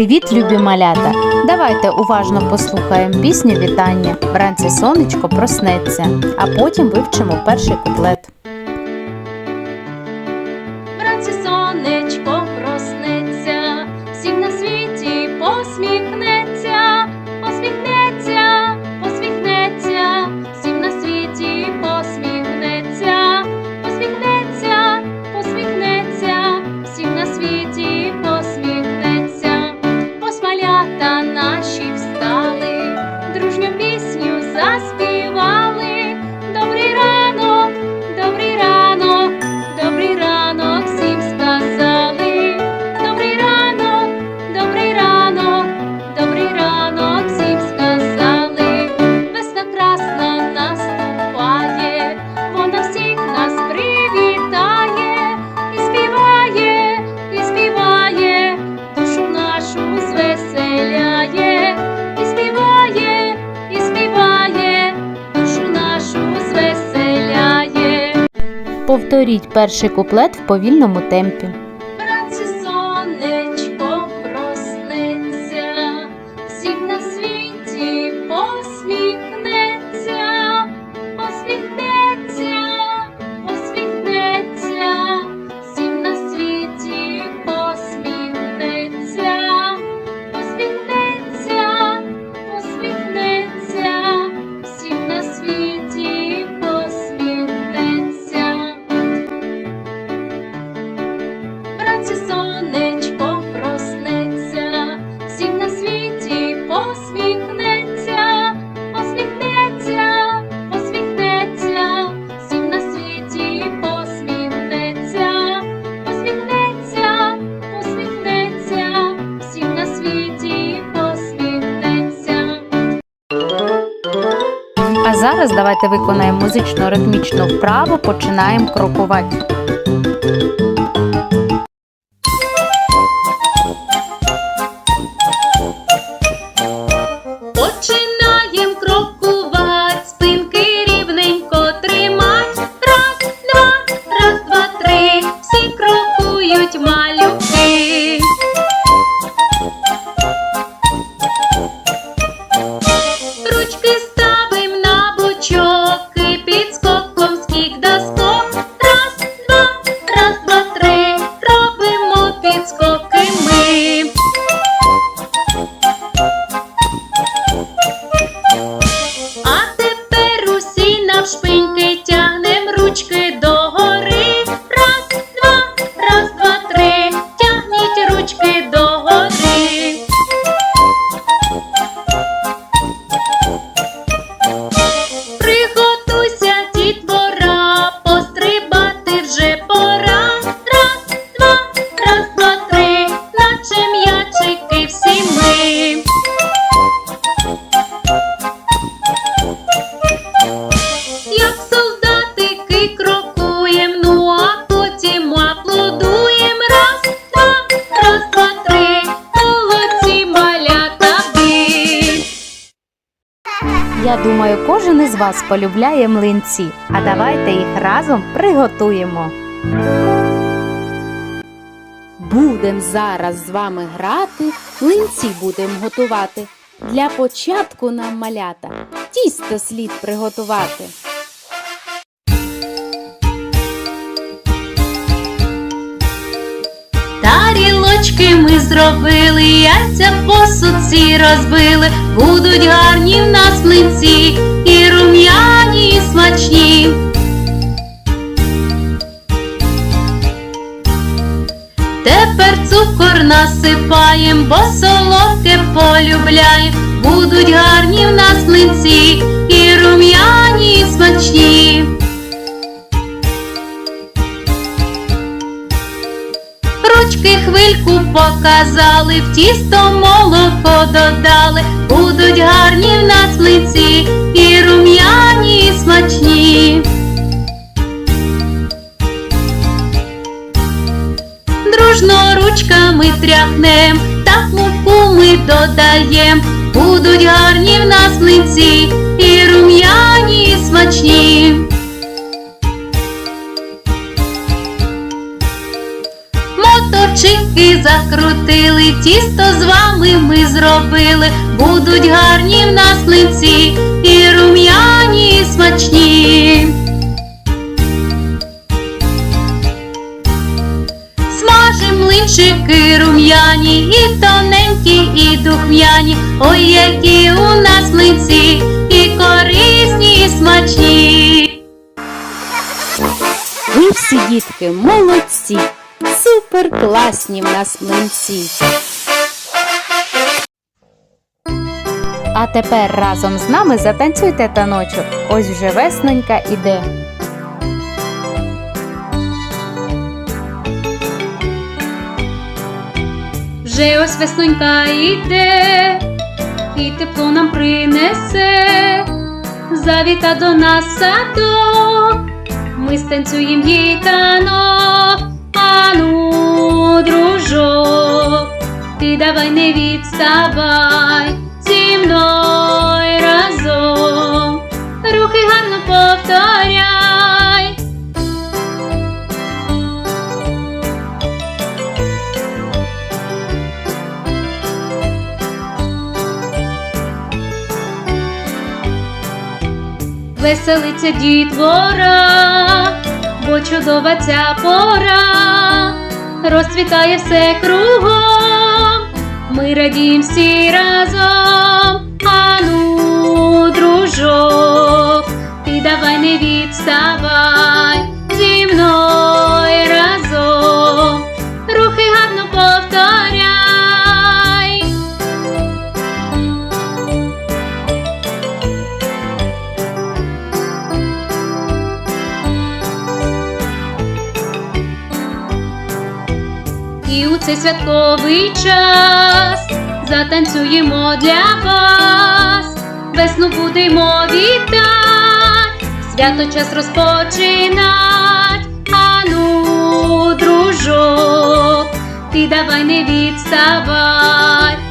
Привіт, любі малята! Давайте уважно послухаємо пісню вітання. Вранці сонечко проснеться, а потім вивчимо перший куплет. Повторіть перший куплет в повільному темпі. Зараз давайте виконаємо музично ритмічну вправу, починаємо крокувати. Думаю, кожен із вас полюбляє млинці, а давайте їх разом приготуємо. Будем зараз з вами грати, млинці будемо готувати. Для початку нам малята тісто слід приготувати. Тарілочки ми зробили, яйця в посудці розбили, будуть гарні в нас млинці, і рум'яні, і смачні. Тепер цукор насипаєм, бо солодке полюбляєм, будуть гарні в нас млинці, і рум'яні, і смачні. Ручки хвильку показали, в тісто молоко додали, будуть гарні в нас млинці, і рум'яні, і смачні. Дружно ручками тряхнем, так муку ми додаєм, будуть гарні в нас млинці, і рум'яні, і смачні. Моточи закрутили, тісто з вами ми зробили, будуть гарні в нас млинці і рум'яні, і смачні. Смажем млинчики рум'яні, і тоненькі, і духмяні. Ой, які у нас млинці, і корисні, і смачні. Ви всі дітки молодці, супер класні в нас млинці. А тепер разом з нами затанцюйте таночок. Ось вже веснонька іде. Вже ось веснонька йде, і тепло нам принесе, завіта до нас садок, ми станцюєм їй танок, ану, дружок, ти давай не відставай зі мною разом, рухи гарно повторяй. Веселиться дітвора, бо чудова ця пора, розцвітає все кругом, ми радіємо всі разом, ану, дружок, ти давай не відставай зі мною І у цей святковий час затанцюємо для вас, весну будемо вітать, свято час розпочинать, ану, дружок, ти давай не відставай